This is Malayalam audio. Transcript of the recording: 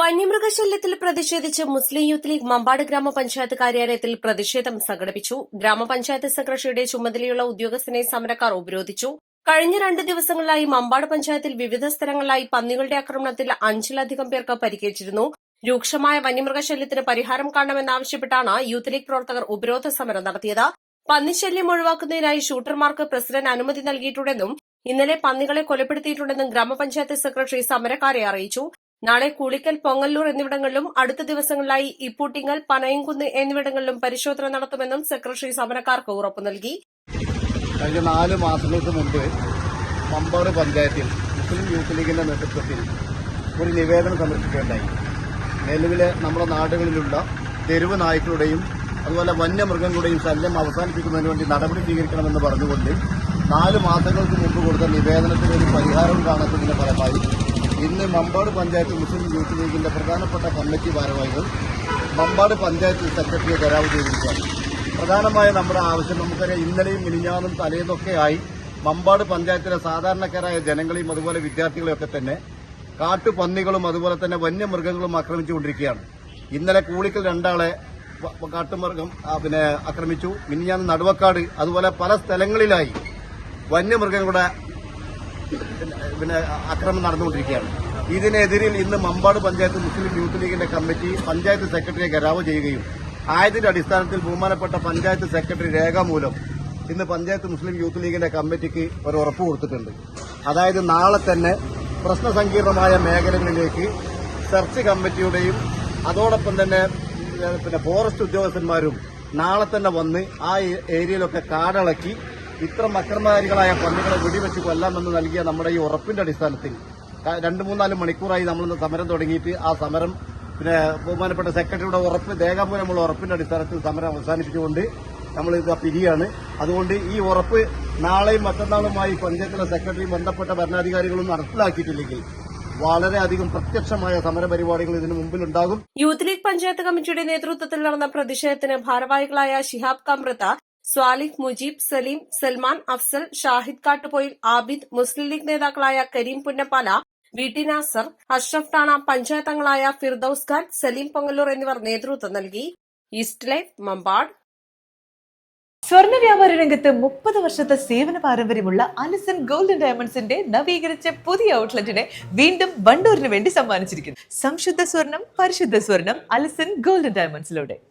വന്യമൃഗശല്യത്തിൽ പ്രതിഷേധിച്ച് മുസ്ലിം യൂത്ത് ലീഗ് മമ്പാട് ഗ്രാമപഞ്ചായത്ത് കാര്യാലയത്തിൽ പ്രതിഷേധം സംഘടിപ്പിച്ചു. ഗ്രാമപഞ്ചായത്ത് സെക്രട്ടറിയുടെ ചുമതലയുള്ള ഉദ്യോഗസ്ഥനെ സമരക്കാർ ഉപരോധിച്ചു. കഴിഞ്ഞ രണ്ട് ദിവസങ്ങളിലായി മമ്പാട് പഞ്ചായത്തിൽ വിവിധ സ്ഥലങ്ങളിലായി പന്നികളുടെ ആക്രമണത്തിൽ അഞ്ചിലധികം പേർക്ക് പരിക്കേറ്റിരുന്നു. രൂക്ഷമായ വന്യമൃഗശല്യത്തിന് പരിഹാരം കാണണമെന്നാവശ്യപ്പെട്ടാണ് യൂത്ത് ലീഗ് പ്രവർത്തകർ ഉപരോധ സമരം നടത്തിയത്. പന്നിശല്യം ഒഴിവാക്കുന്നതിനായി ഷൂട്ടർമാർക്ക് പ്രസിഡന്റ് അനുമതി നൽകിയിട്ടുണ്ടെന്നും ഇന്നലെ പന്നികളെ കൊലപ്പെടുത്തിയിട്ടുണ്ടെന്നും ഗ്രാമപഞ്ചായത്ത് സെക്രട്ടറി സമരക്കാരെ അറിയിച്ചു. നാളെ കൂളിക്കൽ പൊങ്ങല്ലൂർ എന്നിവിടങ്ങളിലും അടുത്ത ദിവസങ്ങളിലായി ഇപ്പൂട്ടിങ്ങൽ പനയംകുന്ന് എന്നിവിടങ്ങളിലും പരിശോധന നടത്തുമെന്നും സെക്രട്ടറി സമരക്കാർക്ക് ഉറപ്പ് നൽകി. കഴിഞ്ഞ നാല് മാസങ്ങൾക്ക് മുമ്പ് പമ്പാറ് പഞ്ചായത്തിൽ മുസ്ലിം യൂത്ത് ലീഗിന്റെ നേതൃത്വത്തിൽ ഒരു നിവേദനം സമർപ്പിക്കുകയുണ്ടായി. നിലവിലെ നമ്മുടെ നാടുകളിലുള്ള തെരുവ് നായ്ക്കളുടെയും അതുപോലെ വന്യമൃഗങ്ങളുടെയും ശല്യം അവസാനിപ്പിക്കുന്നതിന് വേണ്ടി നടപടി സ്വീകരിക്കണമെന്ന് പറഞ്ഞുകൊണ്ട് നാല് മാസങ്ങൾക്ക് മുമ്പ് കൊടുത്ത നിവേദനത്തിന് ഒരു പരിഹാരം കാണുന്നതിന്റെ ഫലമായി ഇന്ന് മമ്പാട് പഞ്ചായത്ത് മുസ്ലിം യൂത്ത് ലീഗിന്റെ പ്രധാനപ്പെട്ട കമ്മിറ്റി ഭാരവാഹികൾ മമ്പാട് പഞ്ചായത്ത് സെക്രട്ടറിയെ കരാവ് ചെയ്തിരിക്കുകയാണ്. പ്രധാനമായ നമ്മുടെ ആവശ്യം നമുക്കറിയാം ഇന്നലെയും മിനിഞ്ഞാന്നും തലേന്നൊക്കെ ആയി മമ്പാട് പഞ്ചായത്തിലെ സാധാരണക്കാരായ ജനങ്ങളെയും അതുപോലെ വിദ്യാർത്ഥികളെയൊക്കെ തന്നെ കാട്ടുപന്നികളും അതുപോലെ തന്നെ വന്യമൃഗങ്ങളും ആക്രമിച്ചുകൊണ്ടിരിക്കുകയാണ്. ഇന്നലെ കൂളിക്കൽ രണ്ടാളെ കാട്ടുമൃഗം പിന്നെ ആക്രമിച്ചു. മിനിഞ്ഞാന്ന് നടുവക്കാട് അതുപോലെ പല സ്ഥലങ്ങളിലായി വന്യമൃഗങ്ങളുടെ പിന്നെ അക്രമം നടന്നുകൊണ്ടിരിക്കുകയാണ്. ഇതിനെതിരിൽ ഇന്ന് മമ്പാട് പഞ്ചായത്ത് മുസ്ലിം യൂത്ത് ലീഗിന്റെ കമ്മിറ്റി പഞ്ചായത്ത് സെക്രട്ടറിയെ ഗരാവ് ചെയ്യുകയും ആയതിന്റെ അടിസ്ഥാനത്തിൽ ബഹുമാനപ്പെട്ട പഞ്ചായത്ത് സെക്രട്ടറി രേഖാമൂലം ഇന്ന് പഞ്ചായത്ത് മുസ്ലിം യൂത്ത് ലീഗിന്റെ കമ്മിറ്റിക്ക് ഒരു ഉറപ്പ് കൊടുത്തിട്ടുണ്ട്. അതായത് നാളെ തന്നെ പ്രശ്ന സങ്കീർണമായ മേഖലകളിലേക്ക് സെർച്ച് കമ്മിറ്റിയുടെയും അതോടൊപ്പം തന്നെ പിന്നെ ഫോറസ്റ്റ് ഉദ്യോഗസ്ഥന്മാരും നാളെ തന്നെ വന്ന് ആ ഏരിയയിലൊക്കെ കാടിളക്കി ഇത്തരം അക്രമകാരികളായ പന്നികളെ വെടിവെച്ച് കൊല്ലാമെന്ന് നൽകിയ നമ്മുടെ ഈ ഉറപ്പിന്റെ അടിസ്ഥാനത്തിൽ രണ്ട് മൂന്നാൽ മണിക്കൂറായി നമ്മൾ സമരം തുടങ്ങിയിട്ട് ആ സമരം പിന്നെ ബഹുമാനപ്പെട്ട സെക്രട്ടറിയുടെ ഉറപ്പ് രേഖാമൂലമുള്ള ഉറപ്പിന്റെ അടിസ്ഥാനത്തിൽ സമരം അവസാനിപ്പിച്ചുകൊണ്ട് നമ്മൾ ഇത് പിരിയാണ്. അതുകൊണ്ട് ഈ ഉറപ്പ് നാളെയും മറ്റന്നാളുമായി പഞ്ചായത്തിലെ സെക്രട്ടറിയും ബന്ധപ്പെട്ട ഭരണാധികാരികളും നടപ്പിലാക്കിയിട്ടില്ലെങ്കിൽ വളരെയധികം പ്രത്യക്ഷമായ സമരപരിപാടികൾ ഇതിനു മുമ്പിലുണ്ടാകും. യൂത്ത് ലീഗ് പഞ്ചായത്ത് കമ്മിറ്റിയുടെ നേതൃത്വത്തിൽ നടന്ന പ്രതിഷേധത്തിന് ഭാരവാഹികളായ ഷിഹാബ് കമ്രത്ത സ്വാലിഹ് മുജീബ് സലീം സൽമാൻ അഫ്സൽ ഷാഹിദ് കാട്ടുപോയിൽ ആബിദ് മുസ്ലിം ലീഗ് നേതാക്കളായ കരീം പുന്നപ്പാല വി ടി നാസർ അഷ്റഫ് ടാണ പഞ്ചായത്തങ്ങളായ ഫിർദൌസ് ഖാൻ സലീം പൊങ്ങല്ലൂർ എന്നിവർ നേതൃത്വം നൽകി. East life Mambad. സ്വർണ വ്യാപാര രംഗത്ത് മുപ്പത് വർഷത്തെ സേവന പാരമ്പര്യമുള്ള അലിസൺ ഗോൾഡൻ ഡയമണ്ട്സിന്റെ നവീകരിച്ച പുതിയ ഔട്ട്ലെറ്റിനെ വീണ്ടും ബണ്ടൂരിന് വേണ്ടി സമ്മാനിച്ചിരിക്കുന്നു. സംശുദ്ധ സ്വർണം പരിശുദ്ധ സ്വർണം അലിസൺ ഗോൾഡൻ ഡയമണ്ട്സിലൂടെ.